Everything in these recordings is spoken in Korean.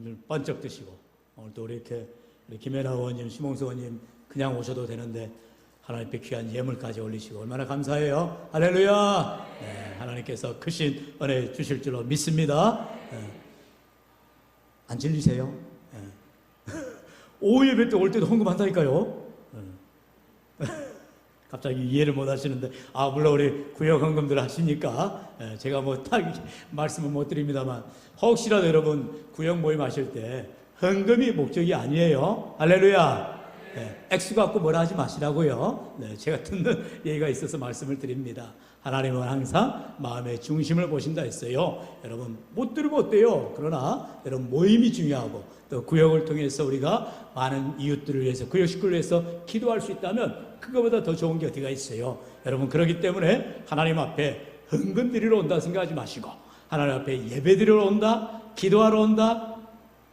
눈을 번쩍 뜨시고 오늘도 우리 이렇게 우리 김혜나 의원님, 심홍수 의원님 그냥 오셔도 되는데 하나님께 귀한 예물까지 올리시고 얼마나 감사해요. 할렐루야. 네, 하나님께서 크신 은혜 주실 줄로 믿습니다. 네. 안 질리세요? 네. 오후 예배 때 올 때도 헌금한다니까요. 네. 갑자기 이해를 못 하시는데, 아, 물론 우리 구역 헌금들 하시니까, 예, 제가 뭐 딱 말씀은 못 드립니다만, 혹시라도 여러분 구역 모임 하실 때, 헌금이 목적이 아니에요. 할렐루야. 예, 액수 갖고 뭐라 하지 마시라고요. 네, 제가 듣는 예의가 있어서 말씀을 드립니다. 하나님은 항상 마음의 중심을 보신다 했어요. 여러분 못 들으면 어때요? 그러나 여러분 모임이 중요하고 또 구역을 통해서 우리가 많은 이웃들을 위해서 구역 식구를 위해서 기도할 수 있다면 그거보다 더 좋은 게 어디가 있어요? 여러분 그렇기 때문에 하나님 앞에 헌금 드리러 온다 생각하지 마시고 하나님 앞에 예배 드리러 온다, 기도하러 온다.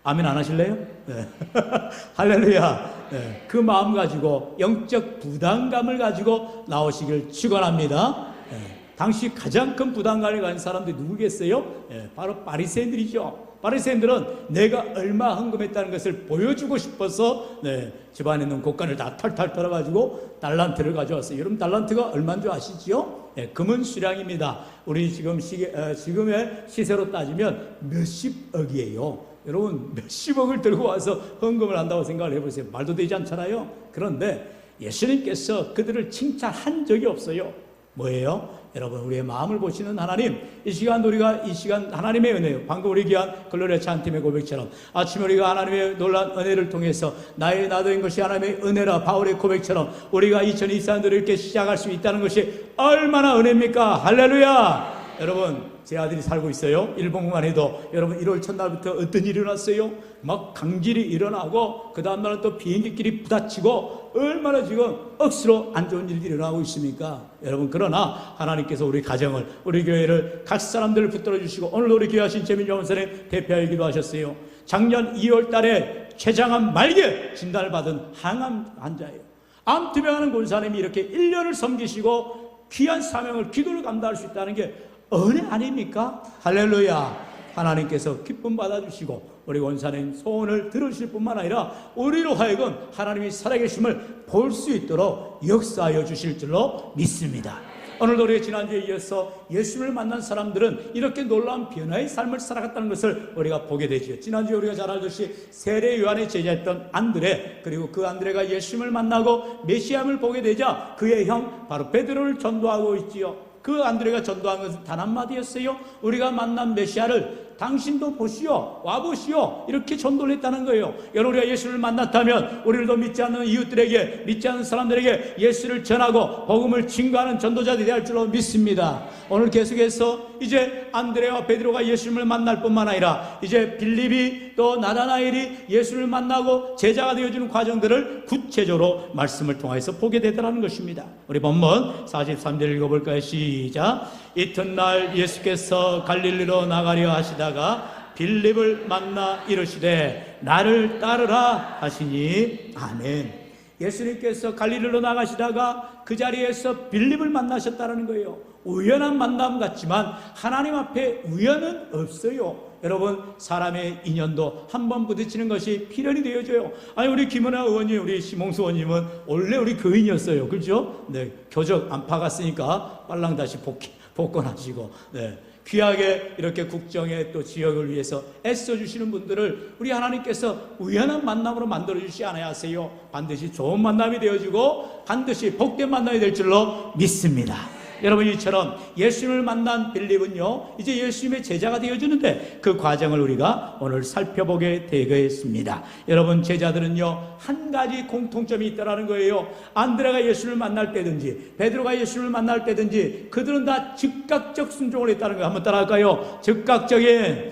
아멘 안 하실래요? 네. 할렐루야. 네. 그 마음 가지고 영적 부담감을 가지고 나오시길 축원합니다. 네. 당시 가장 큰 부담감을 가진 사람들이 누구겠어요? 네. 바로 바리새인들이죠. 바리새인들은 내가 얼마 헌금했다는 것을 보여주고 싶어서 네, 집안에 있는 곡간을 다 털털 털어가지고 달란트를 가져왔어요. 여러분 달란트가 얼마인 줄 아시지요? 네, 금은 수량입니다. 우리 지금 시계, 어, 지금의 시세로 따지면 몇십억이에요. 여러분 몇십억을 들고 와서 헌금을 한다고 생각을 해보세요. 말도 되지 않잖아요. 그런데 예수님께서 그들을 칭찬한 적이 없어요. 뭐예요? 여러분 우리의 마음을 보시는 하나님. 이 시간 우리가 이 시간 하나님의 은혜요. 방금 우리 귀한 글로리아 찬팀의 고백처럼 아침에 우리가 하나님의 놀란 은혜를 통해서 나의 나도인 것이 하나님의 은혜라 바울의 고백처럼 우리가 2024년도를 이렇게 시작할 수 있다는 것이 얼마나 은혜입니까? 할렐루야! 여러분 제 아들이 살고 있어요. 일본만 해도 여러분 1월 첫날부터 어떤 일이 일어났어요? 막 강질이 일어나고 그 다음날은 또 비행기끼리 부딪히고 얼마나 지금 억수로 안 좋은 일들이 일어나고 있습니까? 여러분 그러나 하나님께서 우리 가정을 우리 교회를 각 사람들을 붙들어 주시고 오늘 우리 교회 하신 재민주 원사님 대표하기도 하셨어요. 작년 2월 달에 췌장암 말기 진단을 받은 항암 환자예요. 암 투병하는 권사님이 이렇게 1년을 섬기시고 귀한 사명을 기도를 감당할 수 있다는 게 은혜 아닙니까? 할렐루야. 하나님께서 기쁨 받아주시고 우리 원사님 소원을 들으실 뿐만 아니라 우리로 하여금 하나님이 살아계심을 볼 수 있도록 역사하여 주실 줄로 믿습니다. 오늘도 우리 지난주에 이어서 예수를 만난 사람들은 이렇게 놀라운 변화의 삶을 살아갔다는 것을 우리가 보게 되지요. 지난주에 우리가 잘 알듯이 세례 요한의 제자였던 안드레 그리고 그 안드레가 예수를 만나고 메시아를 보게 되자 그의 형 바로 베드로를 전도하고 있지요. 그 안드레가 전도한 것은 단 한마디였어요. 우리가 만난 메시아를 당신도 보시오, 와보시오. 이렇게 전도를 했다는 거예요. 여러분, 우리가 예수를 만났다면, 우리도 믿지 않는 이웃들에게, 믿지 않는 사람들에게 예수를 전하고, 복음을 증거하는 전도자들이 될 줄로 믿습니다. 오늘 계속해서 이제 안드레와 베드로가 예수님을 만날 뿐만 아니라, 이제 빌립이 또 나다나엘이 예수를 만나고 제자가 되어주는 과정들을 구체적으로 말씀을 통해서 보게 되더라는 것입니다. 우리 본문 43절 읽어볼까요? 시작. 이튿날 예수께서 갈릴리로 나가려 하시다가 빌립을 만나 이르시되 나를 따르라 하시니 아멘. 예수님께서 갈릴리로 나가시다가 그 자리에서 빌립을 만나셨다는 거예요. 우연한 만남 같지만 하나님 앞에 우연은 없어요. 여러분 사람의 인연도 한 번 부딪히는 것이 필연이 되어져요. 아니 우리 김은아 의원님, 우리 심홍수 의원님은 원래 우리 교인이었어요. 그렇죠? 네, 교적 안 파갔으니까 빨랑 다시 복귀, 복권하시고, 네. 귀하게 이렇게 국정의 또 지역을 위해서 애써주시는 분들을 우리 하나님께서 우연한 만남으로 만들어주시 않아야 하세요. 반드시 좋은 만남이 되어지고 반드시 복된 만남이 될 줄로 믿습니다. 여러분 이처럼 예수님을 만난 빌립은요 이제 예수님의 제자가 되어주는데 그 과정을 우리가 오늘 살펴보게 되겠습니다. 여러분 제자들은요 한 가지 공통점이 있다라는 거예요. 안드레가 예수를 만날 때든지 베드로가 예수를 만날 때든지 그들은 다 즉각적 순종을 했다는 거예요. 한번 따라할까요? 즉각적인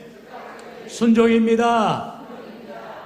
순종입니다.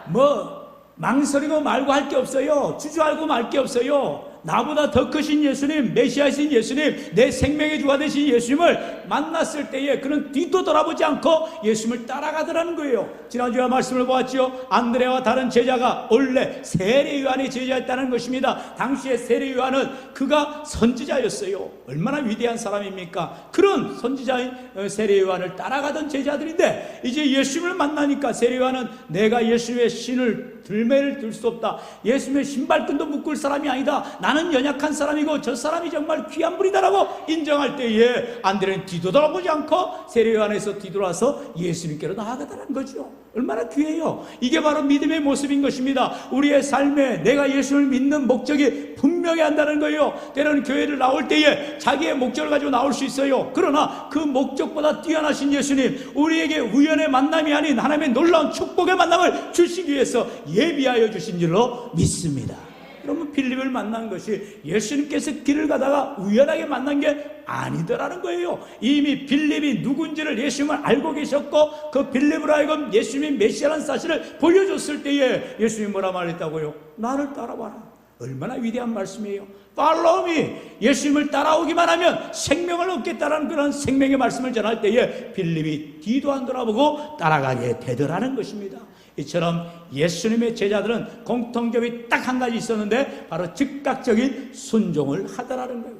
뭐 망설이고 말고 할 게 없어요. 주저하고 말 게 없어요. 나보다 더 크신 예수님, 메시아이신 예수님, 내 생명의 주가 되신 예수님을 만났을 때에 그는 뒤도 돌아보지 않고 예수님을 따라가더라는 거예요. 지난주에 말씀을 보았죠. 안드레와 다른 제자가 원래 세례 요한의 제자였다는 것입니다. 당시에 세례 요한은 그가 선지자였어요. 얼마나 위대한 사람입니까? 그런 선지자인 어, 세례 요한을 따라가던 제자들인데 이제 예수님을 만나니까 세례 요한은 내가 예수님의 신을 들매를 들 수 없다. 예수님의 신발끈도 묶을 사람이 아니다. 나는 연약한 사람이고 저 사람이 정말 귀한 분이다라고 인정할 때에 안드레는 뒤돌아보지 않고 세례 요한에서 뒤돌아서 예수님께로 나아가다는 거죠. 얼마나 귀해요. 이게 바로 믿음의 모습인 것입니다. 우리의 삶에 내가 예수를 믿는 목적이 분명히 한다는 거예요. 때로는 교회를 나올 때에 자기의 목적을 가지고 나올 수 있어요. 그러나 그 목적보다 뛰어나신 예수님, 우리에게 우연의 만남이 아닌 하나님의 놀라운 축복의 만남을 주시기 위해서 예비하여 주신 줄로 믿습니다. 여러분 필립을 만난 것이 예수님께서 길을 가다가 우연하게 만난 게 아니더라는 거예요. 이미 필립이 누군지를 예수님을 알고 계셨고 그 필립으로 하여금 예수님이 메시아라는 사실을 보여줬을 때에 예수님이 뭐라 말했다고요? 나를 따라와라. 얼마나 위대한 말씀이에요. 팔로미 예수님을 따라오기만 하면 생명을 얻겠다라는 그런 생명의 말씀을 전할 때에 필립이 뒤도 안 돌아보고 따라가게 되더라는 것입니다. 이처럼 예수님의 제자들은 공통점이 딱 한 가지 있었는데 바로 즉각적인 순종을 하더라는 거예요.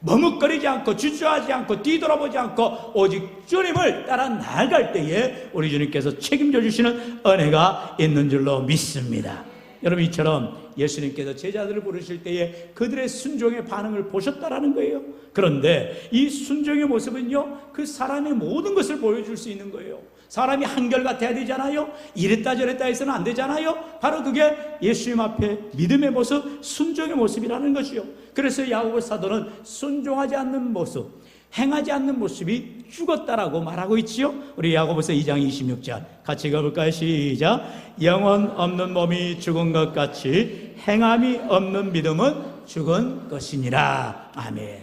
머뭇거리지 않고 주저하지 않고 뒤돌아보지 않고 오직 주님을 따라 나아갈 때에 우리 주님께서 책임져 주시는 은혜가 있는 줄로 믿습니다. 여러분 이처럼 예수님께서 제자들을 부르실 때에 그들의 순종의 반응을 보셨다라는 거예요. 그런데 이 순종의 모습은요, 그 사람의 모든 것을 보여줄 수 있는 거예요. 사람이 한결같아야 되잖아요. 이랬다 저랬다 해서는 안 되잖아요. 바로 그게 예수님 앞에 믿음의 모습, 순종의 모습이라는 것이요. 그래서 야고보 사도는 순종하지 않는 모습, 행하지 않는 모습이 죽었다라고 말하고 있지요. 우리 야고보서 2장 26절 같이 가볼까요? 시작. 영혼 없는 몸이 죽은 것 같이 행함이 없는 믿음은 죽은 것이니라. 아멘.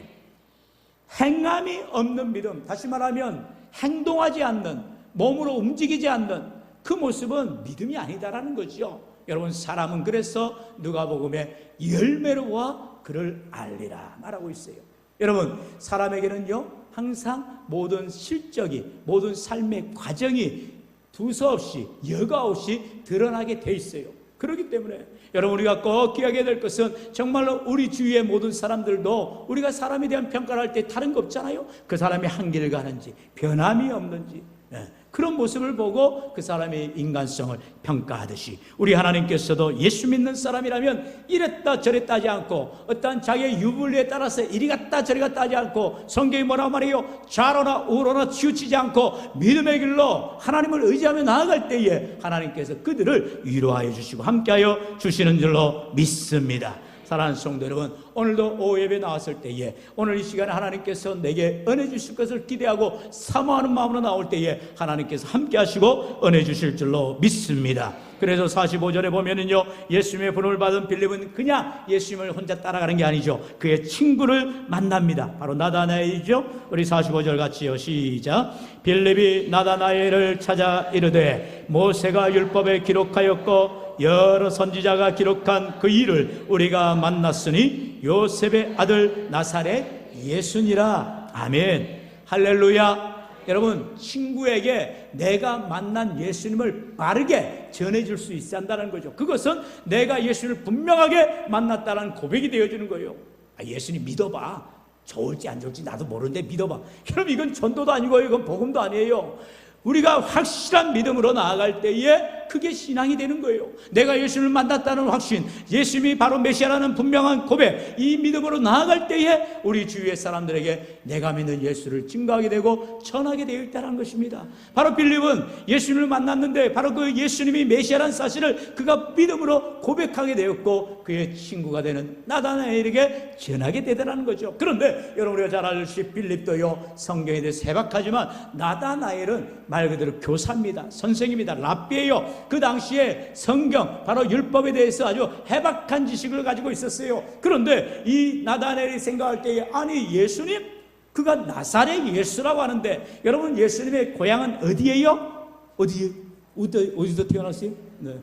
행함이 없는 믿음, 다시 말하면 행동하지 않는 몸으로 움직이지 않는 그 모습은 믿음이 아니다라는 거죠. 여러분 사람은 그래서 누가복음에 열매로 와 그를 알리라 말하고 있어요. 여러분 사람에게는요 항상 모든 실적이 모든 삶의 과정이 두서없이 여과 없이 드러나게 돼 있어요. 그렇기 때문에 여러분 우리가 꼭 기억해야 될 것은 정말로 우리 주위의 모든 사람들도 우리가 사람에 대한 평가를 할 때 다른 거 없잖아요. 그 사람이 한길을 가는지 변함이 없는지 예, 그런 모습을 보고 그 사람의 인간성을 평가하듯이 우리 하나님께서도 예수 믿는 사람이라면 이랬다 저랬다 하지 않고 어떠한 자기의 유불리에 따라서 이리 갔다 저리 갔다 하지 않고 성경이 뭐라고 말해요? 좌로나 우로나 치우치지 않고 믿음의 길로 하나님을 의지하며 나아갈 때에 하나님께서 그들을 위로하여 주시고 함께하여 주시는 줄로 믿습니다. 사랑하는 성도 여러분, 오늘도 오후 예배 나왔을 때에 오늘 이 시간에 하나님께서 내게 은혜 주실 것을 기대하고 사모하는 마음으로 나올 때에 하나님께서 함께 하시고 은혜 주실 줄로 믿습니다. 그래서 45절에 보면은요, 예수님의 부름을 받은 빌립은 그냥 예수님을 혼자 따라가는 게 아니죠. 그의 친구를 만납니다. 바로 나다나엘이죠. 우리 45절 같이요. 시작. 빌립이 나다나엘을 찾아 이르되 모세가 율법에 기록하였고 여러 선지자가 기록한 그 일을 우리가 만났으니 요셉의 아들 나사렛 예수니라. 아멘. 할렐루야. 여러분, 친구에게 내가 만난 예수님을 빠르게 전해줄 수 있어야 한다는 거죠. 그것은 내가 예수님을 분명하게 만났다는 고백이 되어주는 거예요. 아, 예수님 믿어봐. 좋을지 안 좋을지 나도 모르는데 믿어봐. 그럼 이건 전도도 아니고 이건 복음도 아니에요. 우리가 확실한 믿음으로 나아갈 때에 그게 신앙이 되는 거예요. 내가 예수님을 만났다는 확신, 예수님이 바로 메시아라는 분명한 고백, 이 믿음으로 나아갈 때에 우리 주위의 사람들에게 내가 믿는 예수를 증거하게 되고 전하게 되어 있다는 것입니다. 바로 빌립은 예수님을 만났는데 바로 그 예수님이 메시아라는 사실을 그가 믿음으로 고백하게 되었고 그의 친구가 되는 나다나엘에게 전하게 되더라는 거죠. 그런데 여러분 우리가 잘 알듯이 빌립도요 성경에 대해 세박하지만 나다나엘은 말 그대로 교사입니다. 선생입니다. 랍비예요. 그 당시에 성경 바로 율법에 대해서 아주 해박한 지식을 가지고 있었어요. 그런데 이 나다나엘이 생각할 때에 아니 예수님 그가 나사렛 예수라고 하는데 여러분 예수님의 고향은 어디예요? 어디 어디 어디서 태어났어요? 네.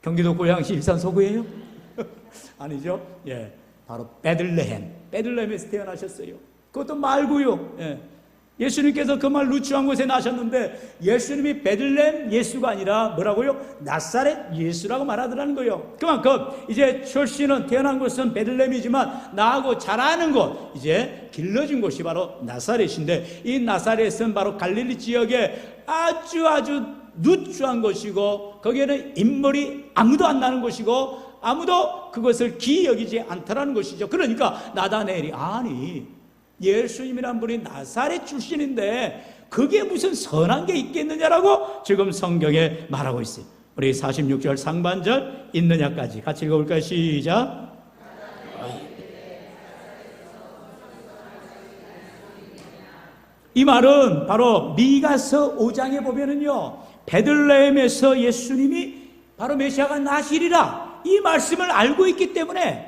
경기도 고양시 일산 서구예요? 아니죠? 예. 바로 베들레헴, 베들레헴에서 태어나셨어요. 그것도 말고요. 예. 예수님께서 그 말 루추한 곳에 나셨는데 예수님이 베들레헴 예수가 아니라 뭐라고요? 나사렛 예수라고 말하더라는 거예요. 그만큼 이제 출신은 태어난 곳은 베들레헴이지만 나하고 자라는 곳 이제 길러진 곳이 바로 나사렛인데 이 나사렛은 바로 갈릴리 지역에 아주 아주 누추한 곳이고 거기에는 인물이 아무도 안 나는 곳이고 아무도 그것을 기여기지 않다라는 것이죠. 그러니까 나다네엘이 아니 예수님이란 분이 나사렛 출신인데 그게 무슨 선한 게 있겠느냐라고 지금 성경에 말하고 있어요. 우리 46절 상반절 있느냐까지 같이 읽어볼까요? 시작. 이 말은 바로 미가서 5장에 보면은요. 베들레헴에서 예수님이 바로 메시아가 나시리라 이 말씀을 알고 있기 때문에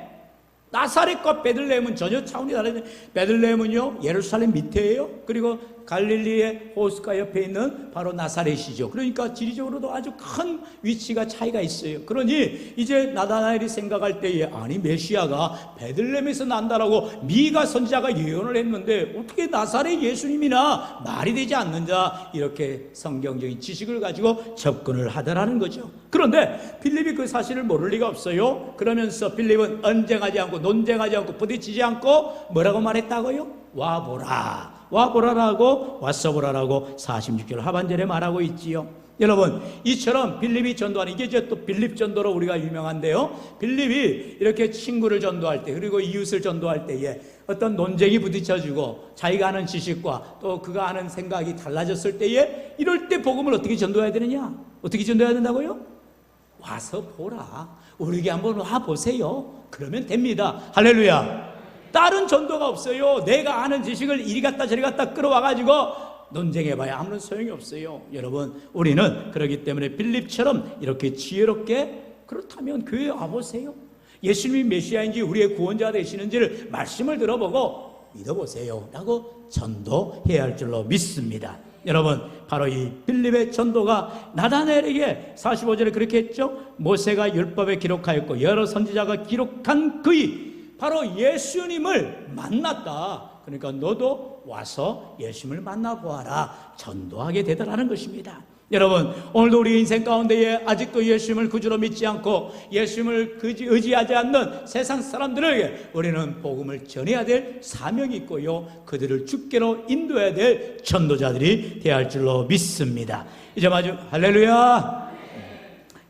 나사렛과 베들레헴은 전혀 차원이 다른데 베들레헴은요 예루살렘 밑에예요. 그리고 갈릴리의 호수가 옆에 있는 바로 나사렛이죠. 그러니까 지리적으로도 아주 큰 위치가 차이가 있어요. 그러니 이제 나다나엘이 생각할 때에 아니 메시아가 베들레헴에서 난다라고 미가 선지자가 예언을 했는데 어떻게 나사렛 예수님이나 말이 되지 않는다 이렇게 성경적인 지식을 가지고 접근을 하더라는 거죠. 그런데 필립이 그 사실을 모를 리가 없어요. 그러면서 필립은 언쟁하지 않고 논쟁하지 않고 부딪히지 않고 뭐라고 말했다고요? 와보라. 와보라라고 왔어보라라고 46절 하반절에 말하고 있지요. 여러분, 이처럼 빌립이 전도하는 이게 이제 또 빌립 전도로 우리가 유명한데요. 빌립이 이렇게 친구를 전도할 때 그리고 이웃을 전도할 때에 어떤 논쟁이 부딪혀지고 자기가 아는 지식과 또 그가 아는 생각이 달라졌을 때에 이럴 때 복음을 어떻게 전도해야 되느냐? 어떻게 전도해야 된다고요? 와서 보라. 우리에게 한번 와 보세요. 그러면 됩니다. 할렐루야. 다른 전도가 없어요. 내가 아는 지식을 이리 갔다 저리 갔다 끌어와 가지고 논쟁해봐야 아무런 소용이 없어요. 여러분, 우리는 그러기 때문에 빌립처럼 이렇게 지혜롭게 그렇다면 교회 와보세요. 예수님이 메시아인지 우리의 구원자 되시는지를 말씀을 들어보고 믿어보세요. 라고 전도해야 할 줄로 믿습니다. 여러분, 바로 이 빌립의 전도가 나다나엘에게 45절에 그렇게 했죠. 모세가 율법에 기록하였고 여러 선지자가 기록한 그의 바로 예수님을 만났다. 그러니까 너도 와서 예수님을 만나보아라. 전도하게 되더라는 것입니다. 여러분, 오늘도 우리 인생 가운데에 아직도 예수님을 구주로 믿지 않고 예수님을 의지하지 않는 세상 사람들에게 우리는 복음을 전해야 될 사명이 있고요. 그들을 주께로 인도해야 될 전도자들이 되어야 할 줄로 믿습니다. 이제 마지막, 할렐루야!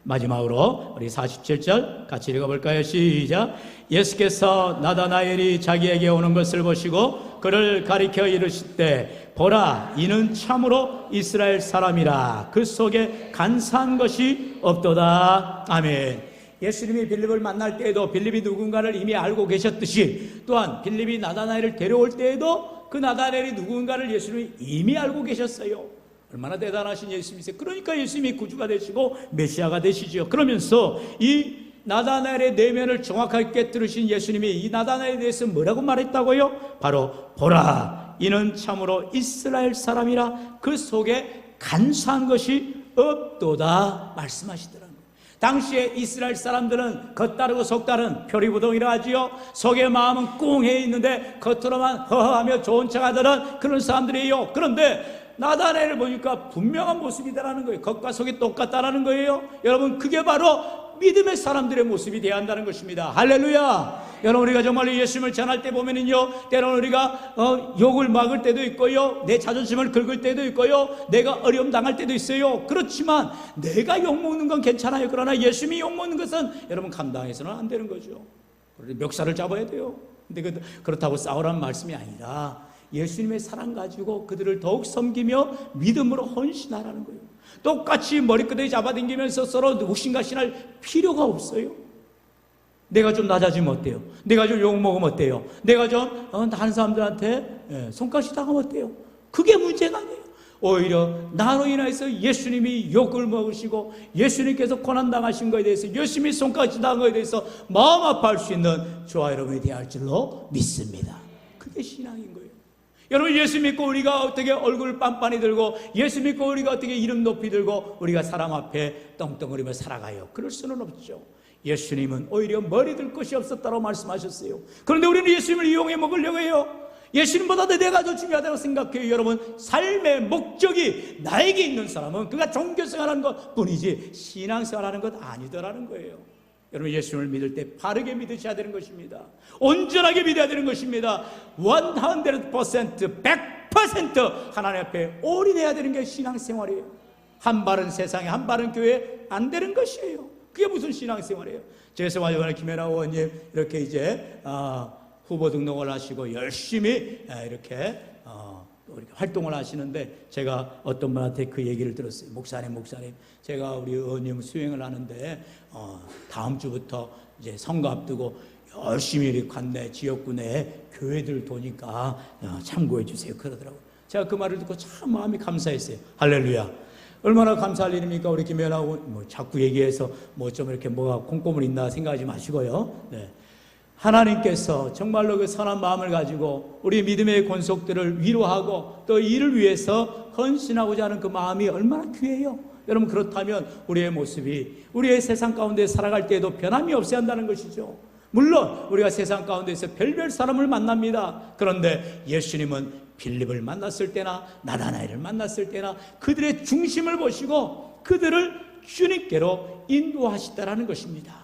마지막으로 우리 47절 같이 읽어볼까요? 시작. 예수께서 나다나엘이 자기에게 오는 것을 보시고 그를 가리켜 이르시되 보라 이는 참으로 이스라엘 사람이라 그 속에 간사한 것이 없도다. 아멘. 예수님이 빌립을 만날 때에도 빌립이 누군가를 이미 알고 계셨듯이 또한 빌립이 나다나엘을 데려올 때에도 그 나다나엘이 누군가를 예수님이 이미 알고 계셨어요. 얼마나 대단하신 예수님이세요. 그러니까 예수님이 구주가 되시고 메시아가 되시죠. 그러면서 이 나다나엘의 내면을 정확하게 깨뜨리신 예수님이 이 나다나엘에 대해서 뭐라고 말했다고요? 바로 보라 이는 참으로 이스라엘 사람이라 그 속에 간사한 것이 없도다 말씀하시더라고요. 당시에 이스라엘 사람들은 겉다르고 속다른 표리부동이라 하지요. 속의 마음은 꽁해 있는데 겉으로만 허허하며 좋은 척하더란 그런 사람들이에요. 그런데 나다나엘을 보니까 분명한 모습이다라는 거예요. 겉과 속이 똑같다라는 거예요. 여러분 그게 바로 믿음의 사람들의 모습이 되어야 한다는 것입니다. 할렐루야. 여러분 우리가 정말 예수님을 전할 때 보면은요 때로는 우리가 어, 욕을 막을 때도 있고요 내 자존심을 긁을 때도 있고요 내가 어려움 당할 때도 있어요 그렇지만 내가 욕 먹는 건 괜찮아요 그러나 예수님이 욕 먹는 것은 여러분 감당해서는 안 되는 거죠 멱살을 잡아야 돼요 근데 그, 그렇다고 싸우라는 말씀이 아니라 예수님의 사랑 가지고 그들을 더욱 섬기며 믿음으로 헌신하라는 거예요. 똑같이 머리끄덩이 잡아당기면서 서로 욱신가신할 필요가 없어요. 내가 좀 낮아지면 어때요? 내가 좀 욕먹으면 어때요? 내가 좀 어, 다른 사람들한테 예, 손가시 당하면 어때요? 그게 문제가 아니에요. 오히려 나로 인해서 예수님이 욕을 먹으시고 예수님께서 고난당하신 것에 대해서 예수님이 손가시 당한 것에 대해서 마음 아파할 수 있는 저와 여러분이 되어야 할 줄로 믿습니다. 그게 신앙인 거예요. 여러분 예수 믿고 우리가 어떻게 얼굴 빤빤히 들고 예수 믿고 우리가 어떻게 이름 높이 들고 우리가 사람 앞에 떵떵거리며 살아가요. 그럴 수는 없죠. 예수님은 오히려 머리 들 것이 없었다고 말씀하셨어요. 그런데 우리는 예수님을 이용해 먹으려고 해요. 예수님보다도 내가 더 중요하다고 생각해요. 여러분, 삶의 목적이 나에게 있는 사람은 그가 종교생활하는 것 뿐이지 신앙생활하는 것 아니더라는 거예요. 여러분, 예수님을 믿을 때 바르게 믿으셔야 되는 것입니다. 온전하게 믿어야 되는 것입니다. 100%, 100% 하나님 앞에 올인해야 되는 게 신앙생활이에요. 한 발은 세상에, 한 발은 교회에 안 되는 것이에요. 그게 무슨 신앙생활이에요? 제성화 요한의 김연아 의원님 이렇게 이제 아, 후보 등록을 하시고 열심히 아, 이렇게 어, 활동을 하시는데 제가 어떤 분한테 그 얘기를 들었어요. 목사님, 목사님, 제가 우리 의원님 수행을 하는데 어, 다음 주부터 이제 선거 앞두고 열심히 관내 지역구 내 교회들 도니까 어, 참고해 주세요. 그러더라고요. 제가 그 말을 듣고 참 마음이 감사했어요. 할렐루야. 얼마나 감사할 일입니까? 우리 김연하고 뭐 자꾸 얘기해서 뭐 좀 이렇게 뭐가 콩고물 있나 생각하지 마시고요. 네. 하나님께서 정말로 그 선한 마음을 가지고 우리 믿음의 권속들을 위로하고 또 이를 위해서 헌신하고자 하는 그 마음이 얼마나 귀해요. 여러분 그렇다면 우리의 모습이 우리의 세상 가운데 살아갈 때에도 변함이 없어야 한다는 것이죠. 물론 우리가 세상 가운데서 별별 사람을 만납니다. 그런데 예수님은 빌립을 만났을 때나 나다나엘을 만났을 때나 그들의 중심을 보시고 그들을 주님께로 인도하시다라는 것입니다.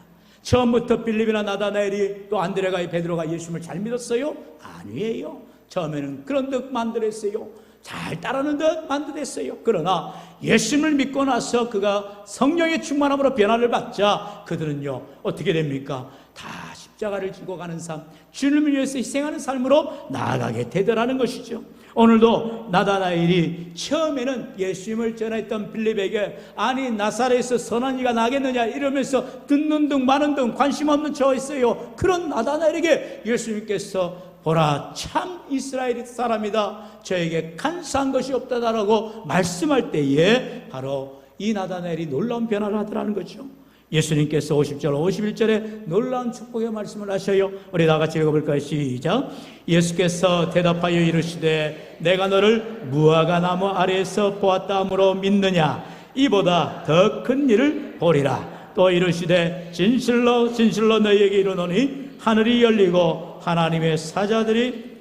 처음부터 빌립이나 나다나엘이 또 안드레가 베드로가 예수님을 잘 믿었어요? 아니에요. 처음에는 그런 듯 만들었어요. 잘 따르는 듯 만들었어요. 그러나 예수님을 믿고 나서 그가 성령의 충만함으로 변화를 받자 그들은요 어떻게 됩니까? 다 십자가를 지고 가는 삶, 주님을 위해서 희생하는 삶으로 나아가게 되더라는 것이죠. 오늘도 나다나엘이 처음에는 예수님을 전했던 빌립에게 아니 나사렛에서 선한 이가 나겠느냐 이러면서 듣는 등 마는 등 관심 없는 저 있어요. 그런 나다나엘에게 예수님께서 보라 참 이스라엘 사람이다 저에게 간사한 것이 없다라고 말씀할 때에 바로 이 나다나엘이 놀라운 변화를 하더라는 거죠. 예수님께서 50절, 51절에 놀라운 축복의 말씀을 하셔요. 우리 다 같이 읽어볼까요? 시작. 예수께서 대답하여 이르시되 내가 너를 무화과 나무 아래에서 보았다 함으로 믿느냐? 이보다 더 큰 일을 보리라. 또 이르시되 진실로 진실로 너희에게 이르노니 하늘이 열리고 하나님의 사자들이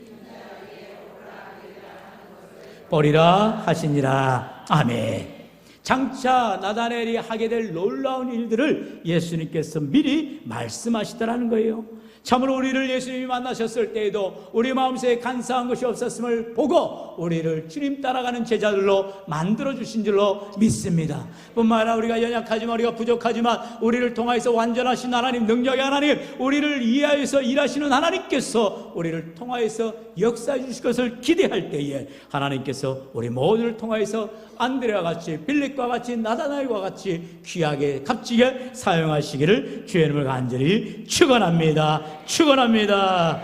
보리라 하시니라. 아멘. 장차 나다넬이 하게 될 놀라운 일들을 예수님께서 미리 말씀하시더라는 거예요. 참으로 우리를 예수님이 만나셨을 때에도 우리 마음속에 간사한 것이 없었음을 보고 우리를 주님 따라가는 제자들로 만들어 주신 줄로 믿습니다. 뿐만 아니라 우리가 연약하지만 우리가 부족하지만 우리를 통하여서 완전하신 하나님, 능력의 하나님, 우리를 이해하여서 일하시는 하나님께서 우리를 통하여서 역사해 주실 것을 기대할 때에 하나님께서 우리 모두를 통하여서 안드레와 같이 빌립 과 같이 나다나엘과 같이 귀하게 값지게 사용하시기를 주의 이름을 간절히 축원합니다. 축원합니다.